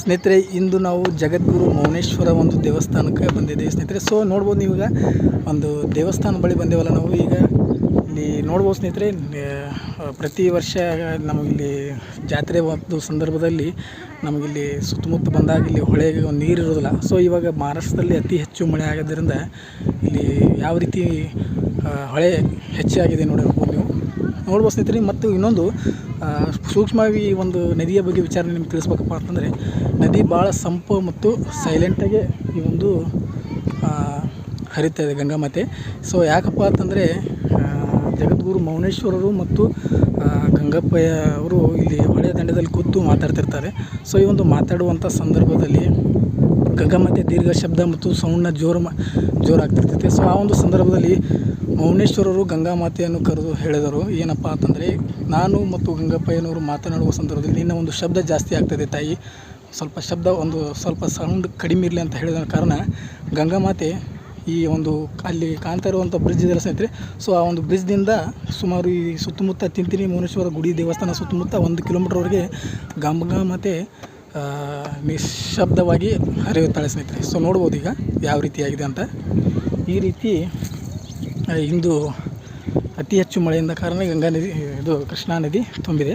ಸ್ನೇಹಿತರೆ, ಇಂದು ನಾವು ಜಗದ್ಗುರು ಮೌನೇಶ್ವರ ಒಂದು ದೇವಸ್ಥಾನಕ್ಕೆ ಬಂದಿದ್ದೀವಿ ಸ್ನೇಹಿತರೆ. ಸೊ ನೋಡ್ಬೋದು ನೀವೀಗ ಒಂದು ದೇವಸ್ಥಾನ ಬಳಿ ಬಂದೇವಲ್ಲ ನಾವು. ಈಗ ಇಲ್ಲಿ ನೋಡ್ಬೋದು ಸ್ನೇಹಿತರೆ ಪ್ರತಿ ವರ್ಷ ನಮಗಿಲ್ಲಿ ಜಾತ್ರೆ ಒಂದು ಸಂದರ್ಭದಲ್ಲಿ ನಮಗಿಲ್ಲಿ ಸುತ್ತಮುತ್ತ ಬಂದಾಗ ಇಲ್ಲಿ ಹೊಳೆಗೆ ಒಂದು ನೀರು ಇರೋದಿಲ್ಲ ಸೊ ಇವಾಗ ಮಹಾರಾಷ್ಟ್ರದಲ್ಲಿ ಅತಿ ಹೆಚ್ಚು ಮಳೆ ಆಗೋದ್ರಿಂದ ಇಲ್ಲಿ ಯಾವ ರೀತಿ ಹೊಳೆ ಹೆಚ್ಚಾಗಿದೆ ನೋಡಿರ್ಬೋದು ನೋಡ್ಬೋದು ಸ್ನೇಹಿತರೆ, ಮತ್ತು ಇನ್ನೊಂದು ಸೂಕ್ಷ್ಮವಾಗಿ ಒಂದು ನದಿಯ ಬಗ್ಗೆ ವಿಚಾರ ನಿಮ್ಗೆ ತಿಳಿಸ್ಬೇಕಪ್ಪ ಅಂತಂದರೆ, ನದಿ ಭಾಳ ಸಂಪು ಮತ್ತು ಸೈಲೆಂಟಾಗಿ ಈ ಒಂದು ಹರಿತಾ ಇದೆ ಗಂಗಾ ಮಾತೆ. ಸೊ ಯಾಕಪ್ಪ ಅಂತಂದರೆ ಜಗದ್ಗುರು ಮೌನೇಶ್ವರರು ಮತ್ತು ಗಂಗಪ್ಪಯ್ಯ ಅವರು ಇಲ್ಲಿ ಹೊಳೆಯ ದಂಡೆದಲ್ಲಿ ಕೂತು ಮಾತಾಡ್ತಿರ್ತಾರೆ. ಸೊ ಈ ಒಂದು ಮಾತಾಡುವಂಥ ಸಂದರ್ಭದಲ್ಲಿ ಗಂಗಾಮಾತೆ, ದೀರ್ಘ ಶಬ್ದ ಮತ್ತು ಸೌಂಡ್ನ ಜೋರು ಮಾ, ಜೋರಾಗ್ತಿರ್ತೈತೆ. ಸೊ ಆ ಒಂದು ಸಂದರ್ಭದಲ್ಲಿ ಮೌನೇಶ್ವರರು ಗಂಗಾಮಾತೆಯನ್ನು ಕರೆದು ಹೇಳಿದರು. ಏನಪ್ಪ ಅಂತಂದರೆ, ನಾನು ಮತ್ತು ಗಂಗಪ್ಪಯ್ಯನವರು ಮಾತನಾಡುವ ಸಂದರ್ಭದಲ್ಲಿ ನಿನ್ನ ಒಂದು ಶಬ್ದ ಜಾಸ್ತಿ ಆಗ್ತದೆ ತಾಯಿ. ಸ್ವಲ್ಪ ಶಬ್ದ, ಒಂದು ಸ್ವಲ್ಪ ಸೌಂಡ್ ಕಡಿಮೆ ಇರಲಿ ಅಂತ ಹೇಳಿದ ಕಾರಣ ಗಂಗಾಮಾತೆ ಈ ಒಂದು ಅಲ್ಲಿ ಕಾಣ್ತಾ ಇರುವಂಥ ಬ್ರಿಡ್ಜ್ ಇದೆಲ್ಲ ಸ್ನೇಹಿತರೆ ಸೊ ಆ ಒಂದು ಬ್ರಿಡ್ಜ್ನಿಂದ ಸುಮಾರು ಈ ಸುತ್ತಮುತ್ತ ತಿಂತಿನಿ ಮೌನೇಶ್ವರ ಗುಡಿ ದೇವಸ್ಥಾನ ಸುತ್ತಮುತ್ತ ಒಂದು ಕಿಲೋಮೀಟ್ರ್ವರೆಗೆ ಗಂಗಾಮಾತೆ ನಿಶ್ಶಬ್ದವಾಗಿ ಹರಿಯುತ್ತಾಳೆ ಸ್ನೇಹಿತರೆ. ಸೊ ನೋಡ್ಬೋದು ಈಗ ಯಾವ ರೀತಿಯಾಗಿದೆ ಅಂತ. ಈ ರೀತಿ ಇಂದು ಅತಿ ಹೆಚ್ಚು ಮಳೆಯಿಂದ ಕಾರಣ ಗಂಗಾ ನದಿ, ಇದು ಕೃಷ್ಣಾ ನದಿ ತುಂಬಿದೆ.